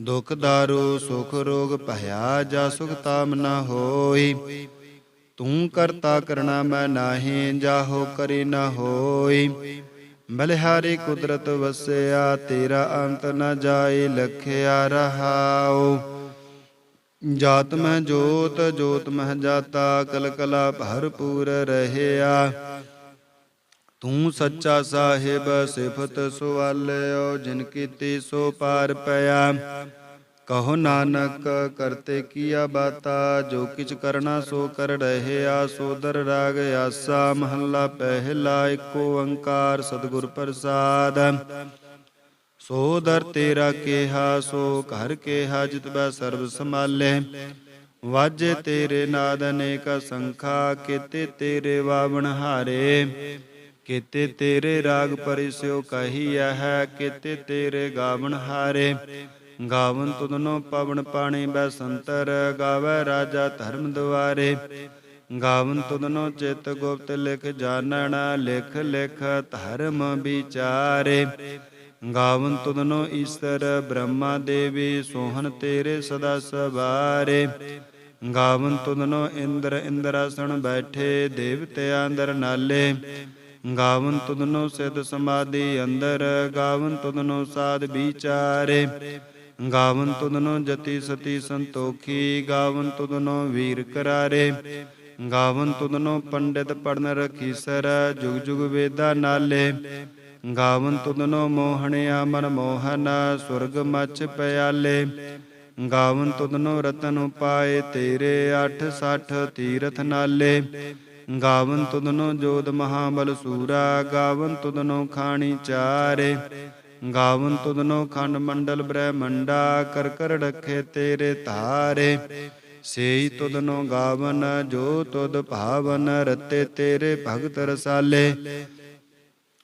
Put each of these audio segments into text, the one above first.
ਦੁਖ ਦਾਰੂ ਸੁਖ ਰੋਗ ਭਇਆ ਜਾ ਸੁਖ ਤਾਮ ਨ ਹੋਈ। ਤੂੰ ਕਰਤਾ ਕਰਣਾ ਮੈਂ ਨਾਹੀ, ਜਾਹੋ ਕਰੀ ਨਾ ਹੋਈ। ਬਲਿਹਾਰੀ ਕੁਦਰਤ ਵਸਿਆ, ਤੇਰਾ ਅੰਤ ਨਾ ਜਾਏ ਲਖਿਆ ਰਹਾਓ ਜਾਤ ਮਹਿ ਜੋਤ ਜੋਤ ਮਹਿ ਜਾਤਾ ਕਲ ਕਲਾ ਭਰਪੂਰ ਰਹਿਆ। ਤੂੰ ਸੱਚਾ ਸਾਹਿਬ ਸਿਫਤ ਸੁਵਾਲਿਓ ਜਿਨ ਕੀਤੀ ਸੋ ਪਾਰ ਪਿਆ। ਕਹੋ ਨਾਨਕ, ਕਰਤੇ ਕੀਆ ਬਾਤਾ, ਜੋ ਕਿਛ ਕਰਨਾ ਸੋ ਕਰ ਰਹਿਆ ਸੋਦਰ ਰਾਗ ਆਸਾ, ਮਹੱਲਾ ਪਹਿਲਾ ਏਕ ਓੰਕਾਰ ਸਤਿਗੁਰ ਪ੍ਰਸਾਦ। ਸੋ ਤੇਰਾ ਕੇਹਾ, ਸੋ ਘਰ ਕੇਹਾ, ਜਿਤ ਬੈ ਸਰਬ ਸਮਾਲੇ ਵਾਜੇ ਤੇਰੇ ਨਾਦ ਅਨੇਕ ਸੰਖਾ, ਕੀਤੇ ਤੇਰੇ ਵਾਵਣ ਹਾਰੇ। ਕਿਤੇ ਤੇਰੇ ਰਾਗ ਪਰਿਸਿਓ ਕਹੀਐ ਹੈ, ਕਿਤੇ ਤੇਰੇ ਗਾਵਣ ਹਾਰੇ। ਗਾਵਨ ਤੁਧਨੋ ਪਵਨ ਪਾਣੀ ਬੈ ਸੰਤਰ ਗਾਵੇ ਰਾਜਾ ਧਰਮ ਦੁਆਰੇ। ਗਾਵਨ ਤੁਧਨੋ ਚਿਤ ਗੁਪਤ ਲਿਖ ਜਾਣਨ, ਲਿਖ ਲਿਖ ਧਰਮ ਵਿਚਾਰੇ। ਗਾਵਨ ਤੁਧਨੋ ਈਸ਼ਰ ਬ੍ਰਹਮਾ ਦੇਵੀ, ਸੋਹਣ ਤੇਰੇ ਸਦਾ ਸਵਾਰੇ। ਗਾਵਨ ਤੁਧਨੋ ਇੰਦਰ ਇੰਦਰਾਸਣ ਬੈਠੇ, ਦੇਵਤਿਆਂ ਅੰਦਰ ਨਾਲੇ। ਗਾਵਨ ਤੁਧਨੋ ਸਿਧ ਸਮਾਧੀ ਅੰਦਰ, ਗਾਵਨ ਤੁਧਨੋ ਸਾਧ ਵਿਚਾਰੇ। ਗਾਵਨ ਤੁਧਨੋ ਜਤੀ ਸਤੀ ਸੰਤੋਖੀ, ਗਾਵਨ ਤੁਧਨੋ ਵੀਰ ਕਰਾਰੇ। ਗਾਵਨ ਤੁਧਨੋ ਪੰਡਿਤ ਪੜਨ ਰਖੀ ਸਰ, ਜੁਗ ਜੁਗ ਵੇਦਾ ਨਾਲੇ। ਗਾਵਨ ਤੁਧਨੋ ਮੋਹਣਿਆ ਮਨ ਮੋਹਨ, ਸੁਰਗ ਮਚ ਪਿਆਲੇ। ਗਾਵਨ ਤੁਧਨੋ ਰਤਨ ਉਪਾਏ ਤੇਰੇ 860 ਤੀਰਥ ਨਾਲੇ। ਗਾਵਨ ਤੁਧਨੋ ਜੋਦ ਮਹਾਬਲ ਸੂਰਾ, ਗਾਵਨ ਤੁਧਨੋ ਖਾਣੀ ਚਾਰੇ। ਗਾਵਨ ਤੁਧਨੋ ਖੰਡ ਮੰਡਲ ਬ੍ਰਹਮੰਡਾ, ਕਰ ਕਰ ਰਖੇ ਤੇਰੇ ਧਾਰੇ। ਸੇਈ ਤੁਧਨੋ ਗਾਵਨ, ਜੋ ਤੁਧ ਭਾਵਨ, ਰਤੇ ਤੇਰੇ ਭਗਤ ਰਸਾਲੇ।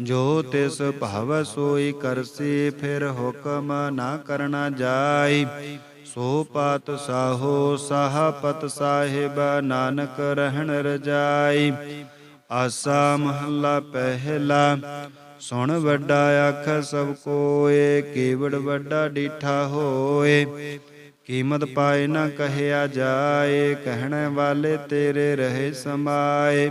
ਜੋ ਤਿਸ ਭਵ ਸੋਈ ਕਰਸੀ, ਫਿਰ ਹੁਕਮ ਨਾ ਕਰਨਾ ਜਾਈ। ਸੋ ਪਾਤ ਸਾਹੋ ਸਾਹਪਤ ਸਾਹਿਬ, ਨਾਨਕ ਰਹਿਣ ਰਜਾਈ। ਆਸਾ ਮਹੱਲਾ ਪਹਿਲਾ, ਸੁਣ ਵੱਡਾ ਆਖ ਸਭ ਕੋਏ, ਕੇਵੜ ਵੱਡਾ ਡੀਠਾ ਹੋਏ। ਕੀਮਤ ਪਾਏ ਨਾ ਕਹਿਆ ਜਾਏ, ਕਹਿਣ ਵਾਲੇ ਤੇਰੇ ਰਹੇ ਸਮਾਏ।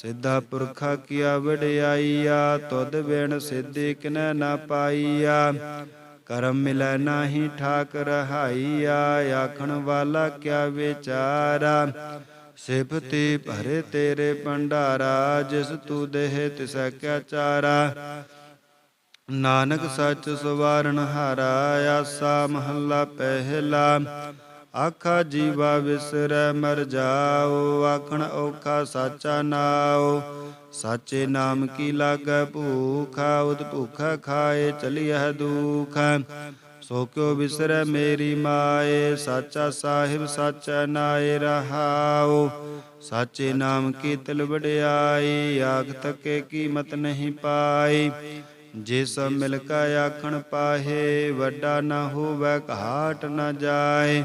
ਸਿੱਧਾ ਪੁਰਖਾ ਕੀਆ ਵਡਿਆਈਆ, ਤੁਧ ਬਿਨ ਸਿੱਧੀ ਕਿਨੈ ਨਾ ਪਾਈਆ। ਕਰਮ ਮਿਲੈ ਨਾਹੀ ਠਾਕ ਰਹਾਈਆ ਆਖਣ ਵਾਲਾ ਕਿਆ ਵਿਚਾਰਾ। ਸਿਫਤੀ ਭਰੇ ਤੇਰੇ ਭੰਡਾਰਾ, ਜਿਸ ਤੂੰ ਦੇਹ ਤਿਸੈ ਕਿਆ ਚਾਰਾ। ਨਾਨਕ ਸੱਚ ਸਵਾਰਨ ਹਾਰਾ, ਆਸਾ ਮਹੱਲਾ ਪਹਿਲਾ। ਆਖਾ ਜੀਵਾ ਵਿਸਰੈ, ਮਰ ਜਾਓ। ਆਖਣ ਔਖਾ ਸਾਚਾ ਨਾਉ। ਸਾਚੇ ਨਾਮ ਕੀ ਲਾਗੈ ਭੂਖਾ, ਉਦ ਭੁਖਾ ਖਾਏ, ਚਲਿਐ ਦੁਖ। ਸੋ ਕਿਉ ਵਿਸਰੈ ਮੇਰੀ ਮਾਏ, ਸਾਚਾ ਸਾਹਿਬ ਸਾਚਾ ਨਾਏ ਰਹਾਉ। ਸਾਚੇ ਨਾਮ ਕੀ ਤਿਲ ਵਡਿਆਈ ਆਖ ਤੱਕੇ ਕੀਮਤ ਨਹੀਂ ਪਾਈ। ਜੇ ਸਭ ਮਿਲ ਕਾ ਆਖਣ ਪਾਹੇ, ਵੱਡਾ ਨਾ ਹੋਵੇ, ਘਾਟ ਨਾ ਜਾਏ।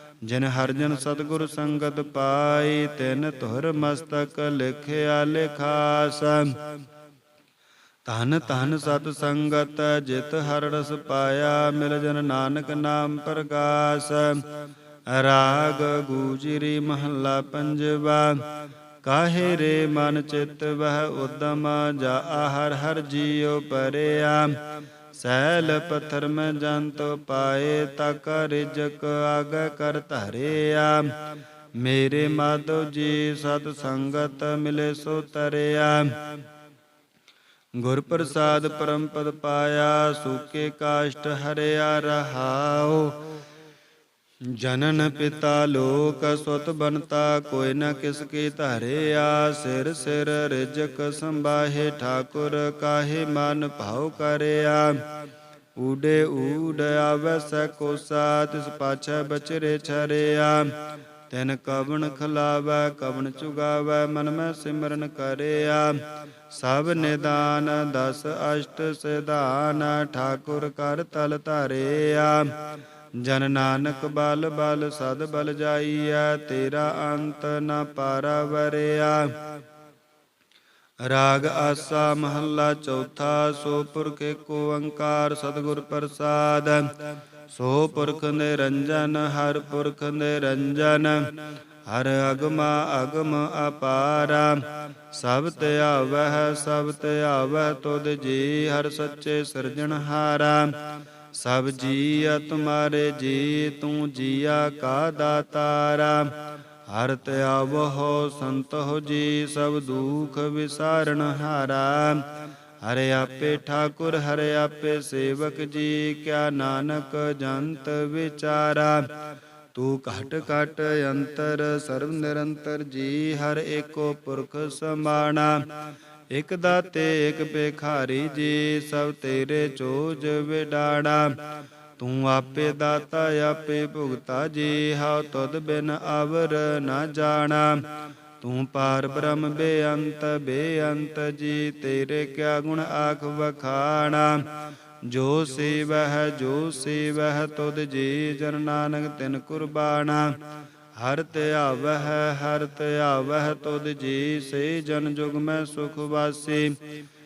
ਜਿਨ ਹਰ ਜਨ ਸਤਿਗੁਰ ਸੰਗਤ ਪਾਈ, ਤਿਨ ਧੁਰ ਮਸਤਕ ਲਿਖਿਆ ਲਿਖਾਸ। ਧਨ ਧਨ ਸਤ ਸੰਗਤ, ਜਿਤ ਹਰ ਰਸ ਪਾਇਆ, ਮਿਲ ਜਨ ਨਾਨਕ ਨਾਮ ਪ੍ਰਕਾਸ਼ ਰਾਗ ਗੂਜਰੀ ਮਹੱਲਾ ਪੰਜਵਾ, ਕਾਹੇ ਰੇ ਮਨ ਚਿਤ ਵਹ ਉਦਮ, ਜਾ ਹਰ ਹਰ ਜੀਉ ਪਰਿਆ। ਸੈਲ ਪਥਰ ਮੈਂ ਜੰਤ ਪਾਏ, ਤਕ ਰਿਜਕ ਆਗ ਕਰ ਧਰਿਆ। ਮੇਰੇ ਮਾਧੋ ਜੀ ਸਤ ਸੰਗਤ ਮਿਲੇ ਸੋ ਤਰਿਆ। ਗੁਰ ਪ੍ਰਸਾਦ ਪਰਮ ਪਦ ਪਾਇਆ, ਸੂਕੇ ਕਾਸ਼ਟ ਹਰਿਆ ਰਹਾਓ ਜਨਨ ਪਿਤਾ ਲੋਕ ਸੁਤ ਬਨਤਾ ਕੋਈ ਨ ਕਿਸ ਕੀ ਧਾਰਿਆ। ਸਿਰ ਸਿਰ ਰਿਜਕ ਸੰਭਾਹੇ, ਠਾਕੁਰ ਕਾਹੇ ਮਨ ਭਾਉ ਕਰਿਆ। ਊਡੇ ਊਡ ਆਵੈ ਕੋਸਾ, ਤਿਸ ਪਾਛੈ ਬਚਰੇ ਛਰਿਆ। ਤਿਨ ਕਵਣ ਖਲਾਵੈ, ਕਵਣ ਚੁਗਾਵੈ, ਮਨ ਮੈਂ ਸਿਮਰਨ ਕਰਿਆ। ਸਭ ਨਿਦਾਨ, ਦਸ ਅਸ਼ਟ ਸਿਧਾਨ, ਠਾਕੁਰ ਕਰ ਤਲ ਧਾਰਿਆ। ਜਨ ਨਾਨਕ ਬਲ ਬਲ ਸਦ ਬਲ ਜਾਈਐ, ਤੇਰਾ ਅੰਤ ਨ ਪਾਰਾ ਵਰਿਆ ਰਾਗ ਆਸਾ ਮਹੱਲਾ ਚੌਥਾ, ਸੋ ਪੁਰਖ ਏਕ ਓੰਕਾਰ ਸਤਿਗੁਰ ਪ੍ਰਸਾਦ। ਸੋ ਪੁਰਖ ਨਿਰੰਜਨ, ਹਰ ਪੁਰਖ ਨਿਰੰਜਨ, ਹਰ ਅਗਮਾ ਅਗਮ ਅਪਾਰਾ। ਸਭ ਧਿਆਵਹਿ ਸਭ ਧਿਆਵਹਿ ਤੁਧ ਜੀ ਹਰ ਸੱਚੇ ਸਿਰਜਣਹਾਰਾ। ਸਭ ਜੀ ਤੁਮਾਰੇ ਜੀ ਤੂੰ ਜੀਆ ਕਾ ਦਾਤਾਰਾ। ਹਰ ਧਿਆਵਹੁ ਸੰਤਹੁ ਜੀ, ਸਭ ਦੁਖ ਵਿਸਾਰਣ ਹਾਰਾ। ਹਰਿ ਆਪੇ ਠਾਕੁਰ, ਹਰਿ ਆਪੇ ਸੇਵਕ ਜੀ, ਕਿਆ ਨਾਨਕ ਜੰਤ ਵਿਚਾਰਾ। ਤੂੰ ਘਟ ਘਟ ਅੰਤਰ ਸਰਵ ਨਿਰੰਤਰ ਜੀ, ਹਰ ਏਕੋ ਪੁਰਖ ਸਮਾਣਾ। ਇਕ ਦਾਤੇ, ਇਕ ਭੇਖਾਰੀ ਜੀ, ਸਭ ਤੇਰੇ ਚੋਜ ਵਿਡਾੜਾ। ਤੂੰ ਆਪੇ ਦਾਤਾ, ਆਪੇ ਭੁਗਤਾ ਜੀ, ਹਉ ਤੁਧ ਬਿਨ ਅਵਰ ਨਾ ਜਾਣਾ। ਤੂੰ ਪਾਰ ਬ੍ਰਹਮ ਬੇਅੰਤ ਬੇਅੰਤ ਜੀ, ਤੇਰੇ ਕਿਆ ਗੁਣ ਆਖ ਵਖਾਣਾ। ਜੋ ਸੇਵਹਿ ਜੋ ਸੇਵਹਿ, ਤੁਧ ਜੀ, ਜਨ ਨਾਨਕ ਤਿਨ ਕੁਰਬਾਨਾ ਹਰ ਧਿਆਵਹਿ ਹਰ ਧਿਆਵਹਿ ਤੁਧ ਜੀ ਸੇ ਜਨ ਜੁਗ ਮੈਂ ਸੁਖ ਵਾਸੀ।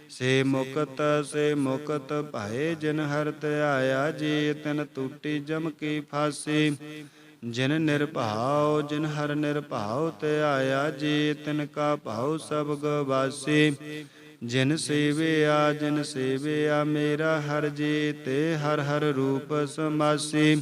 ਸੇ ਮੁਕਤ ਸੇ ਮੁਕਤ ਭਾਏ ਜਿਨ ਹਰ ਧਿਆਇਆ ਜੀ, ਤਿਨ ਟੂਟੀ ਜਮ ਕੀ ਫਾਸੀ। ਜਿਨ ਨਿਰਭਾਉ, ਜਿਨ ਹਰ ਨਿਰਭਾਉ ਧਿਆਇਆ ਜੀ, ਤਿਨ ਕਾ ਭਾਉ ਸਭ ਗਵਾਸੀ ਜਿਨ ਸੇਵਿਆ ਜਿਨ ਸੇਵਿਆ ਮੇਰਾ ਹਰ ਜੀ, ਤੇ ਹਰ ਹਰ ਰੂਪ ਸਮਾਸੀ।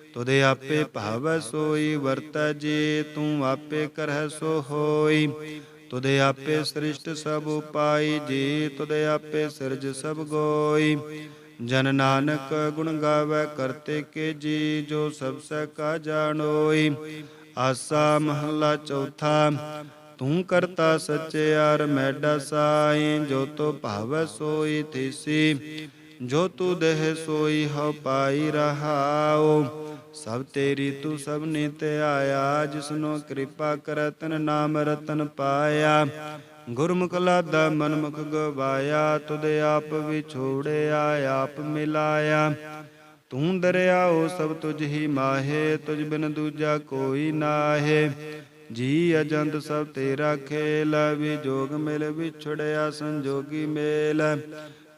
ਤੁਦੇ ਆਪੇ ਭਾਵੈ ਸੋਈ, ਵਰਤੈ ਜੀ ਤੂੰ ਆਪੇ ਕਰਹਿ ਸੋ ਹੋਈ। ਤੁਦੇ ਆਪੇ ਸ੍ਰਿਸ਼ਟ ਸਭ ਉਪਾਈ, ਜੀ ਤੁਦੇ ਆਪੇ ਸਿਰਜ ਸਭ ਗੋਈ। ਜਨ ਨਾਨਕ ਗੁਣ ਗਾਵੇ ਕਰਤੇ ਕੇ ਜੀ, ਜੋ ਸਭ ਸੈ ਕਾ ਜਾਣੋਈ। ਆਸਾ ਮਹਲਾ ਚੌਥਾ, ਤੂੰ ਕਰਤਾ ਸਚਿਆਰ ਮੈਡਾ ਸਾਈ, ਜੋ ਤੋ ਭਾਵੈ ਸੋਈ ਥੀਸੀ। ਜੋ ਤੂ ਦੇਹ ਸੋਈ, ਹਉ ਪਾਈ ਰਹਾਓ ਸਭ ਤੇਰੀ ਤੂੰ ਸਭ ਨੇ ਧਿਆਇਆ ਜਿਸਨੋ ਕਿਰਪਾ ਕਰਤਨ ਨਾਮ ਰਤਨ ਪਾਇਆ। ਗੁਰਮੁਖ ਲਾਦਾ ਮਨਮੁਖ ਗਵਾਇਆ ਤੁਦੇ ਆਪ ਵਿਛੋੜਿਆ, ਆਪ ਮਿਲਾਇਆ। ਤੂੰ ਦਰਿਆਓ ਸਭ ਤੁਝ ਹੀ ਮਾਹੇ, ਤੁਝ ਬਿਨ ਦੂਜਾ ਕੋਈ ਨਾਹੇ। ਜੀ ਅਜੰਤ ਸਭ ਤੇਰਾ ਖੇਲ ਵਿਜੋਗ ਮਿਲ ਵਿਛੜਿਆ ਸੰਜੋਗੀ ਮੇਲ।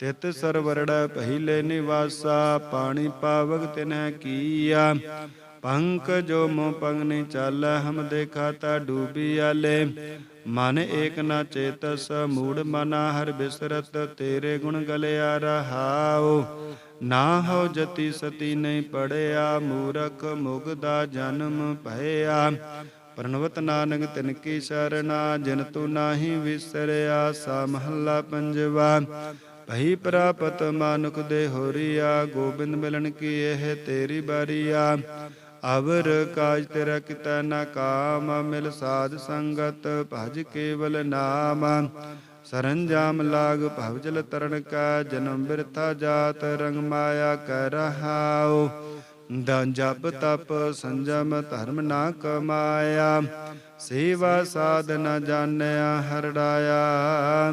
ਤਿਤ ਸਰਵਰੜ ਪਹਿਲੇ ਨਿਵਾਸਾ, ਪਾਣੀ ਪਾਵਕ ਤਿਨੈ ਕੀਆ। ਪੰਕ ਜੋ ਮੋ ਪੰਗਨੀ ਚਾਲ, ਹਮ ਦੇਖਾ ਤਾ ਡੂਬੀ ਆਲੇ। ਮਨ ਏਕ ਨਾ ਚੇਤਸ, ਮੂੜ ਮਨਾ ਹਰ ਬਿਸਰਤ, ਤੇਰੇ ਗੁਣ ਗਲਿਆ ਰਹਾਉ ਨਾ ਹੋ ਜਤੀ ਸਤੀ ਨਹੀਂ ਪੜਿਆ, ਮੂਰਖ ਮੁਗਦਾ ਜਨਮ ਭਇਆ। ਪ੍ਰਣਵਤ ਨਾਨਕ ਤਿਨ ਕੀ ਸ਼ਰਣਾ, ਜਿਨ ਤੂੰ ਨਾਹੀ ਵਿਸਰਿਆ, ਸਾ ਮਹੱਲਾ ਪੰਜਵਾ। ਭਈ ਪ੍ਰਾਪਤ ਮਾਨੁਕ ਦੇ ਹੋਰੀਆ, ਗੋਬਿੰਦ ਮਿਲਣ ਕੀ ਇਹ ਤੇਰੀ ਬਾਰੀਆ? ਅਵਰ ਕਾਜ ਤੇਰਾ ਕਿਤਾ ਨਾ ਕਾਮ, ਮਿਲ ਸਾਧ ਸੰਗਤ ਭਜ ਕੇਵਲ ਨਾਮ। ਸਰੰਜਾਮ ਲਾਗ ਭਵ ਜਲ ਤਰਨ ਕਾ, ਜਨਮ ਬਿਰਥਾ ਜਾਤ ਰੰਗ ਮਾਇਆ ਕਰ ਰਹਾਉ। ਦੰ ਜਪ ਤਪ ਸੰਜਮ ਧਰਮ ਨਾ ਕਮਾਇਆ। ਸੇਵਾ ਸਾਧ ਨ ਜਾਣਿਆ, ਹਰੜਾਇਆ।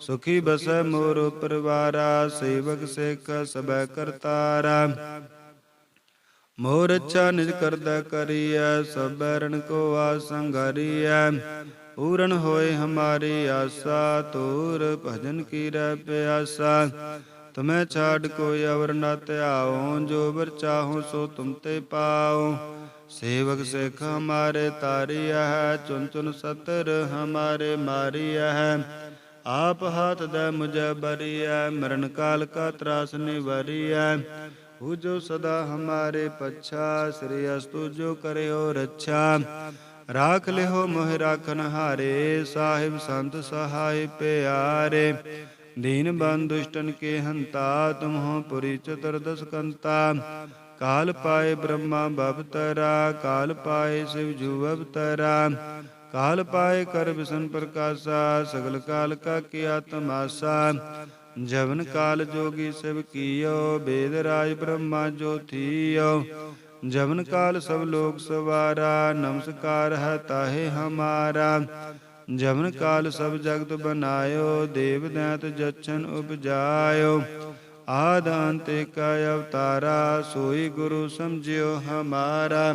ਸੁਖੀ ਬਸੈ ਮੋਰ ਪਰਿਵਾਰਾ, ਸੇਵਕ ਸੇਖ ਸਬੈ ਕਰਤਾਰਾ। ਮੋਰ ਅੱਛਾ ਨਿਜ ਕਰਦਾ ਕਰੀਐ ਸਬੈ ਰਣ ਕੋ ਆਸੰਗਾਰੀਐ ਪੂਰਨ ਹੋਏ ਹਮਾਰੀ ਆਸਾ ਤੋਰ ਭਜਨ ਕੀ ਰਹਿ ਪਿਆਸਾ। ਤੁਮੈ ਛਾੜ ਕੋਈ ਅਵਰ ਨ ਧਿਆਓ ਜੋ ਵਰ ਚਾਹੋ ਸੋ ਤੁਮ ਤੇ ਪਾਓ ਸੇਵਕ ਸਿਖ ਹਮਾਰੇ ਤਾਰੀਆ ਹੈ ਚੁਨ ਚੁਨ ਸਤਰ ਹਮਾਰੇ ਮਾਰੀਆ ਹੈ ਆਪ ਹਾਥ ਦਾ ਮੁਝ ਬਰੀਐ, ਮਰਨ ਕਾਲ ਕਾ ਤਰਾਸ ਨਿਵਰੀਐ। ਹੂ ਜੋ ਸਦਾ ਹਮਾਰੇ ਪਛਾ, ਸ੍ਰੀ ਅਸਤੁ ਜੋ ਕਰਿਓ ਰੱਛਾ। ਰਾਖ ਲਿਓ ਮੋਹਿ ਰਾਖਨ ਹਾਰੇ, ਸਾਹਿਬ ਸੰਤ ਸਹਾਇ ਪਿਆਰੇ। ਦੀਨ ਬੰਦ ਦੁਸ਼ਟਨ ਕੇ ਹੰਤਾ, ਤੁਮਹੁ ਪੁਰੀ ਚਤੁਰਦਸ ਕੰਤਾ ਕਾਲ ਪਾਏ ਬ੍ਰਹਮਾ ਬਵਤਰਾ, ਕਾਲ ਪਾਏ ਸਿਵ ਜੂ ਅਵਤਰਾ। ਕਾਲ ਪਾਏ ਕਰ ਵਿਸ਼ਨ ਪ੍ਰਕਾਸ਼ਾ ਸਗਲ ਕਾਲ ਕਾ ਕੀਆ ਤਮਾਸਾ ਜਵਨ ਕਾਲ ਜੋਗੀ ਸਭ ਕੀਓ ਬੇਦ ਰਾਜ ਬ੍ਰਹਮਾ ਜੋਤੀਓ ਜਵਨ ਕਾਲ ਸਭ ਲੋਕ ਸਵਾਰਾ ਨਮਸਕਾਰ ਹੈ ਤਾਹੇ ਹਮਾਰਾ ਜਵਨ ਕਾਲ ਸਭ ਜਗਤ ਬਨਾਇਓ ਦੇਵ ਦੈਤ ਜਛਨ ਉਪਜਾਇਓ ਆਦ ਅੰਤੇ ਕਾ ਅਵਤਾਰਾ ਸੋਈ ਗੁਰੂ ਸਮਝਿਓ ਹਮਾਰਾ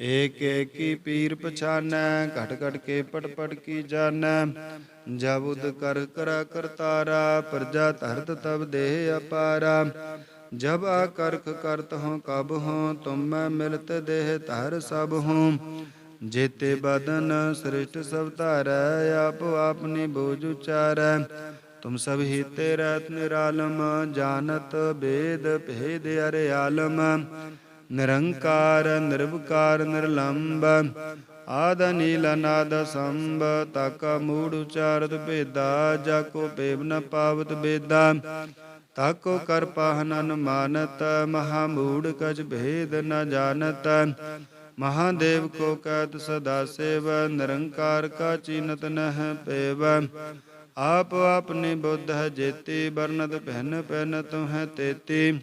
ਏਕ ਏਕੀ ਪੀਰ ਪਛਾਨੈ, ਘਟ ਘਟ ਕੇ ਪਟ ਪਟ ਕੀ ਜਾਣੈ। ਜਬੁਦ ਕਰ ਕਰਾ ਕਰਤਾਰਾ ਪ੍ਰਜਾ ਧਰਤ ਤਬ ਦੇਹ ਅਪਾਰਾ। ਜਬ ਆਕਰਖ ਕਰਤ ਹਉ ਕਬ ਹਉ, ਤੁਮ ਮੈਂ ਮਿਲਤ ਦੇਹ ਧਰ ਸਭ ਹਉ। ਜੇਤੇ ਬਦਨ ਸ੍ਰਿਸ਼ਟ ਸਭ ਧਾਰੈ, ਆਪ ਆਪਨੀ ਬੋਝ ਉਚਾਰੈ। ਤੁਮ ਸਭ ਹੀ ਤੇ ਰਤ ਨਿਰਾਲਮ, ਜਾਣਤ ਬੇਦ ਭੇਦ ਅਰੇ ਆਲਮ। ਨਿਰੰਕਾਰ, ਨਿਰਵਕਾਰ, ਨਿਰਲੰਬ, ਆਦ ਨੀਲ ਅਨਾਦ ਸੰਭ, ਤਕ ਮੂੜ ਉਚਾਰਤ ਭੇਦਾ ਜਾ ਕੋ ਪੇਵ ਨ ਪਾਵਤ ਬੇਦਾ। ਤਾਕੋ ਕਰ ਪਾਹਨ ਅਨੁਮਾਨਤ, ਮਹਾ ਮੂੜ ਕਜ ਭੇਦ ਨ ਜਾਣਤ। ਮਹਾਦੇਵ ਕੋ ਕਹਿਤ ਸਦਾ ਸੇਵ, ਨਿਰੰਕਾਰ ਕਾ ਚੀਨਤ ਨਹਿ ਪੇਵ। ਆਪ ਆਪਨੇ ਬੁੱਧ ਹੈ ਜੇਤੀ ਬਰਨਤ ਪਹਿਨ ਪਹਿਨ ਤੁਹ ਤੇਤੀ।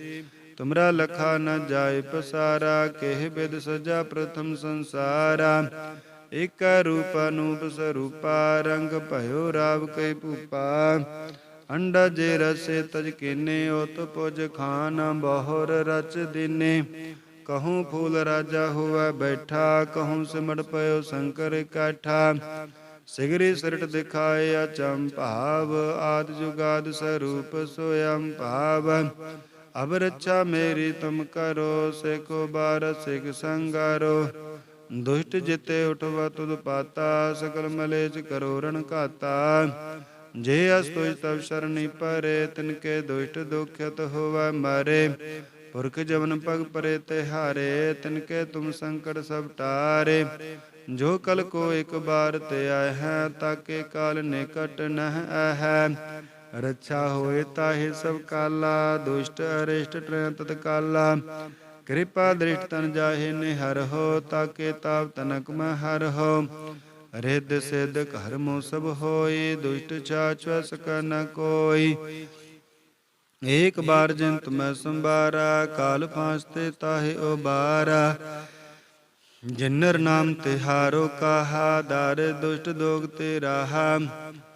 ਤੁਮਰਾ ਲਖਾ ਨ ਜਾਏ ਪਸਾਰਾ, ਕਿਹ ਬਿਦ ਸਜਾ ਪ੍ਰਥਮ ਸੰਸਾਰਾ। ਇਕ ਰੂਪ ਅਨੂਪ ਸਰੂਪਾ, ਰੰਗ ਭਇਓ ਰਾਵ ਕੈ ਭੂਪਾ। ਅੰਡਾ ਜੇ ਰਸੇ ਤਜ ਕੀਨੇ, ਉਤ ਪੁਜ ਖਾਨ ਬਹੁਰ ਰਚ ਦਿਨੇ। ਕਹੂੰ ਫੂਲ ਰਾਜਾ ਹੋਵੇ ਬੈਠਾ, ਕਹੂੰ ਸਿਮੜ ਪਇਓ ਸ਼ੰਕਰ ਇਕੱਠਾ ਸਿਗਰੀ ਸਿਰਟ ਦਿਖਾਏ ਅਚੰਭਾਵ ਆਦ ਜੁਗਾਦ ਸਰੂਪ ਸੋਯੰ ਭਾਵ। ਅਬ ਰੱਛਾ ਮੇਰੀ ਤੁਮ ਕਰੋ ਸਿਕੋ ਬਾਰ ਸਿਕ ਸੰਗਾਰੋ। ਦੁਸ਼ਟ ਜਿਤੇ ਉਠਵਾ, ਤੁਧ ਪਾਤਾ, ਸਕਲ ਮਲੇਜ ਕਰੋ ਰਣ ਘਾਤਾ। ਜੇ ਅਸ ਤੁਜ ਤਵ ਸ਼ਰਣੀ ਪਰੇ, ਤਿਨ ਕੇ ਦੁਸ਼ਟ ਦੁਖਿਤ ਹੋਵੇ ਮਾਰੇ। ਪੁਰਖ ਜਵਨ ਪਗ ਪਰੇ ਤੇ ਹਾਰੇ ਤਿਨ ਕੇ ਤੁਮ ਸੰਕਟ ਸਭ ਟਾਰੇ। ਜੋ ਕਲ ਕੋ ਇੱਕ ਬਾਰ ਤੇ ਆਇ ਹੈ, ਤਾਕੇ ਕਾਲ ਨਿਕਟ ਨਹਿ ਹੈ ਰੱਛਾ ਹੋਏ ਤਾਹੇ ਸਭ ਕਾਲਾ, ਦੁਸ਼ਟ, ਅਰਿਸ਼ਟ ਟ੍ਰੈ ਤਤ ਕਾਲਾ। ਕਿਰਪਾ ਦ੍ਰਿਸ਼ਟ ਤਨ ਜਾਹੇ ਨਿਹਰ ਹੋ, ਤਾਕੇ ਤਾਪ ਤਨਕ ਮੈਂ ਹਰ ਹੋ। ਰਿੱਧ ਸਿੱਧ ਘਰ ਸਭ ਹੋਈ ਦੁਸ਼ਟ ਛਾਛ ਸਕ ਨ ਕੋਈ। ਏਕ ਬਾਰ ਜਿੰਤ ਮੈਂ ਸੰਭਾਰਾ, ਕਾਲ ਫਾਂਸ ਤੇ ਤਾਹੇ ਉਬਾਰਾ। ਜਿਨਰ ਨਾਮ ਤਿਹਾਰੋ ਕਾਹਾ, ਦਰ ਦੁਸ਼ਟ ਦੋਗ ਤੇ ਰਾਹਾ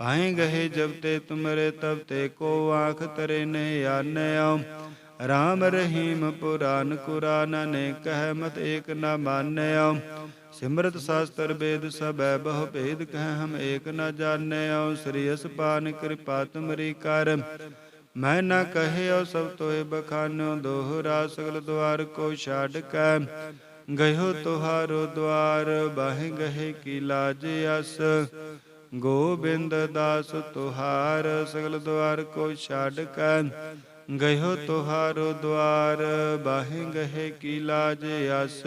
ਪਾਏ ਗਏ ਜਬ ਤੇ ਤੁਮਰੇ ਤਬ ਤੇ ਕੋ ਆਖ ਤਰੇ ਨੇ ਆਨਿਓ ਰਾਮ ਰਹੀਮ ਪੁਰਾਨ ਕੁਰਾਨ ਨੇ ਕਹਿ ਮਤ ਏਕ ਨ ਮਾਨਿਓ ਸਿਮਰਤ ਸ਼ਾਸਤਰ ਵੇਦ ਸਭੈ ਬਹੁ ਭੇਦ ਕਹਿ ਹਮ ਏਕ ਨ ਜਾਣਿਓ ਸ੍ਰੀ ਅਸਪਾਨ ਕਿਰਪਾ ਤੁਮਰੀ ਕਰ। ਮੈਂ ਨਾ ਕਹਿਓ ਸਭ ਤੋਏ ਬਖਾਨੋ ਦੋਹਰਾ ਸਗਲ ਦਵਾਰ ਕੋ ਛਾੜ ਕੈ। ਗਇਓ ਤੁਹਾਰੋ ਦਵਾਰ ਬਾਹਿ ਗਏ ਕੀ ਲਾਜ ਅਸ। ਗੋਬਿੰਦ ਦਾਸ ਤੁਹਾਰ, ਸਗਲ ਦਵਾਰ ਕੋ ਛੱਡ ਕੈ ਗਇਓ ਤੁਹਾਰੋ ਦਵਾਰ ਬਾਹਿ ਗਏ ਕੀ ਲਾਜ ਅਸ।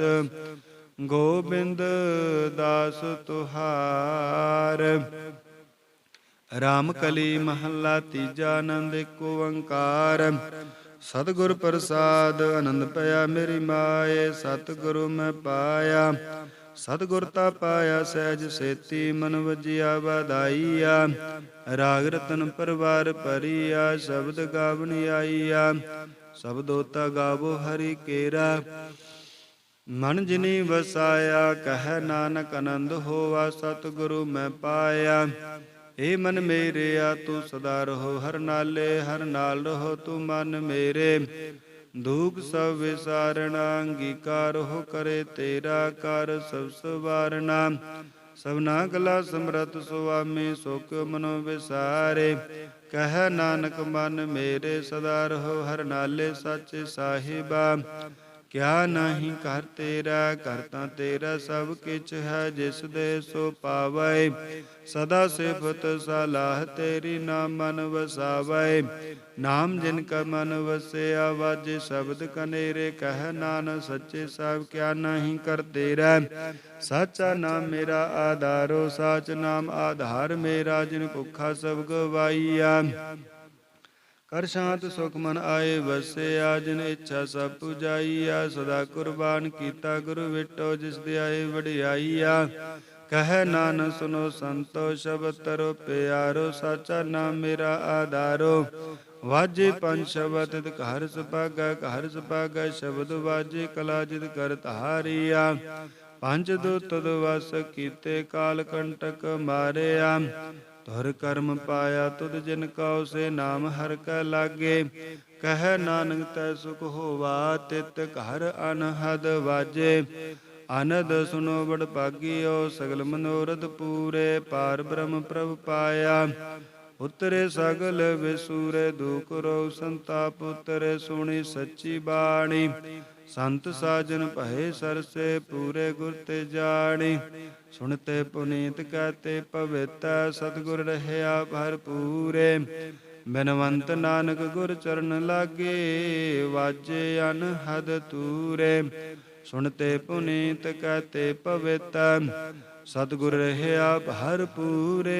ਗੋਬਿੰਦ ਦਾਸ ਤੁਹਾਰ। ਰਾਮ ਕਲੀ ਮਹੱਲਾ ਤੀਜਾ ਆਨੰਦ ਕੋ ਓੰਕਾਰ। ਸਤਿਗੁਰ ਪ੍ਰਸਾਦ, ਆਨੰਦ ਪਿਆ ਮੇਰੀ ਮਾਏ, ਸਤਿਗੁਰੂ ਮੈਂ ਪਾਇਆ। ਸਤਿਗੁਰ ਤਾ ਪਾਇਆ ਸਹਿਜ ਸੇਤੀ, ਮਨ ਵਜਿਆ ਵਧਾਈਆ। ਰਾਗ ਰਤਨ ਪਰਵਾਰ ਪਰੀਆ ਸ਼ਬਦ ਗਾਵਣ ਆਈਆ। ਸ਼ਬਦੋ ਤਾ ਗਾਵੋ ਹਰੀ ਕੇਰਾ। ਮਨ ਜਿਨੀ ਵਸਾਇਆ, ਕਹਿ ਨਾਨਕ ਆਨੰਦ ਹੋਵਾ ਸਤਿਗੁਰੂ ਮੈਂ ਪਾਇਆ। ਏ ਮਨ ਮੇਰਿਆ ਤੂੰ ਸਦਾ ਰਹੋ, ਹਰ ਨਾਲੇ ਹਰ ਨਾਲ ਰਹੋ, ਤੂੰ ਮਨ ਮੇਰੇ। ਦੁਖ ਸਭ ਵਿਸਾਰਣਾ, ਅੰਗੀਕਾਰ ਹੋ ਕਰੇ ਤੇਰਾ ਕਰ ਸਭ ਸਵਾਰਣਾ। ਸਭਨਾ ਕਲਾ ਸਮਰਤ ਸੁਆਮੀ ਸੁਖ ਮਨੋ ਵਿਸਾਰੇ। ਕਹਿ ਨਾਨਕ ਮਨ ਮੇਰੇ ਸਦਾ ਰਹੋ, ਹਰ ਨਾਲੇ ਸੱਚ ਸਾਹਿਬਾ। ਕਿਆ ਨਹੀਂ ਕਰ ਤੇਰਾ ਕਰਤਾ ਤੇਰਾ ਸਭ ਕਿਛ ਹੈ, ਜਿਸ ਦੇ ਸੋ ਪਾਵੈ। ਸਦਾ ਸਿਫਤ ਸਲਾਹ ਤੇਰੀ ਨਾਮ ਮਨ ਵਸਾਵੈ ਨਾਮ ਜਿਨ ਕਾ ਮਨ ਵਸਿਆ, ਵਾਜੇ ਸ਼ਬਦ ਕਨੇਰੇ, ਕਹਿ ਨਾਨ ਸੱਚੇ ਸਭ ਕਿਆ ਨਹੀਂ ਕਰ ਤੇਰਾ। ਸਾਚਾ ਨਾਮ ਮੇਰਾ ਆਧਾਰੋ, ਸਾਚ ਨਾਮ ਆਧਾਰ ਮੇਰਾ, ਜਿਨ ਭੁਖਾ ਸਭ ਗਵਾਈਆ। ਕਰ ਸ਼ਾਂਤ ਸੁਖ ਮਨ ਆਏ ਵਸਿਆ ਜਿਨ ਇੱਛਾ ਸਭ ਪੁਜਾਈਆ, ਸਦਾ ਕੁਰਬਾਨ ਕੀਤਾ ਗੁਰੂ ਵਿਟੋ, ਜਿਸ ਦੇ ਆਏ ਵਡਿਆਈਆ। ਕਹੈ ਨਾਨਕ, ਸੁਨੋ ਸੰਤੋ, ਸ਼ਬਦ ਤਰੋ ਪਿਆਰੋ, ਸਾਚਾ ਨਾਮ ਮੇਰਾ ਆਧਾਰੋ। ਵਾਜੇ ਪੰਜ ਸ਼ਬਦ, ਤਿਤ ਘਰ ਸੁਭਾਗਾ ਘਰ ਸੁਭਾਗਾ, ਸ਼ਬਦ ਵਾਜੇ ਕਲਾ ਜਿਤ ਕਰ ਧਾਰੀਆ। ਪੰਜ ਦੁਤ ਤਦ ਵਸ ਕੀਤੇ ਕਾਲ ਕੰਟਕ ਮਾਰਿਆ। ਤੁਰ ਕਰਮ ਪਾਇਆ ਤੁਧ ਜਿਨ ਕਉ ਸੇ ਨਾਮ ਹਰ ਕੈ ਲਾਗੇ। ਕਹਿ ਨਾਨਕ ਤੈ ਸੁਖ ਹੋਵਾ, ਤਿਤ ਘਰ ਅਨਹਦ ਵਾਜੇ। ਆਨੰਦ ਸੁਨੋ ਬੜ ਭਾਗਿਓ, ਸਗਲ ਮਨੋਰਥ ਪੂਰੇ, ਪਾਰ ਬ੍ਰਹਮ ਪ੍ਰਭ ਪਾਇਆ। ਉਤਰੇ ਸਗਲ ਵਿਸੂਰੇ, ਦੁਖ ਰੋ ਸੰਤਾਪ, ਉਤਰੇ ਸੁਣੀ ਸੱਚੀ ਬਾਣੀ। ਸੰਤ ਸਾਜਨ ਭਏ ਸਰਸੇ, ਪੂਰੇ ਗੁਰ ਤੇ ਜਾਣੀ। ਸੁਣਤੇ ਪੁਨੀਤ ਕਹਤੇ ਪਵਿੱਤ ਸਤਿਗੁਰ ਰਹਿਆ ਭਰਪੂਰੇ। ਬਿਨਵੰਤ ਨਾਨਕ ਗੁਰ ਚਰਨ ਲਾਗੇ, ਵਾਜੇ ਅਨਹਦ ਤੂਰੇ। ਸੁਣਤੇ ਪੁਨੀਤ ਕਹਤੇ ਪਵਿੱਤ ਸਤਿਗੁਰ ਰਹਿਆ ਭਰਪੂਰੇ।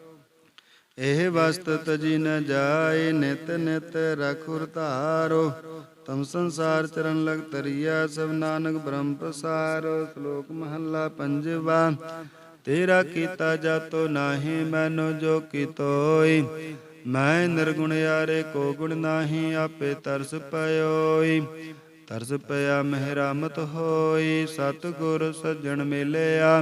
ਇਹ ਵਸਤ ਤਜੀ ਨ ਜਾਏ ਨਿਤ ਨਿਤ ਰਖੁਰ ਧਾਰੋ, ਤਮ ਸੰਸਾਰ ਚਰਨ ਲਗ ਤਰੀਆ ਸਭ ਨਾਨਕ ਬ੍ਰਹਮ ਪ੍ਰਸਾਰੋ। ਸ਼ਲੋਕ ਮਹੱਲਾ ਪੰਜਵਾ, ਤੇਰਾ ਕੀਤਾ ਜਾਤੋ ਨਾਹੀ, ਮੈਨੂੰ ਜੋ ਕੀਤੋਈ, ਮੈਂ ਨਿਰਗੁਣ ਯਾਰੇ ਕੋ ਗੁਣ ਨਾਹੀ, ਆਪੇ ਤਰਸ ਪਇਓਈ। ਤਰਸ ਪਿਆ ਮਹਿਰਾਮਤ ਹੋਈ, ਸਤਿਗੁਰ ਸੱਜਣ ਮਿਲਿਆ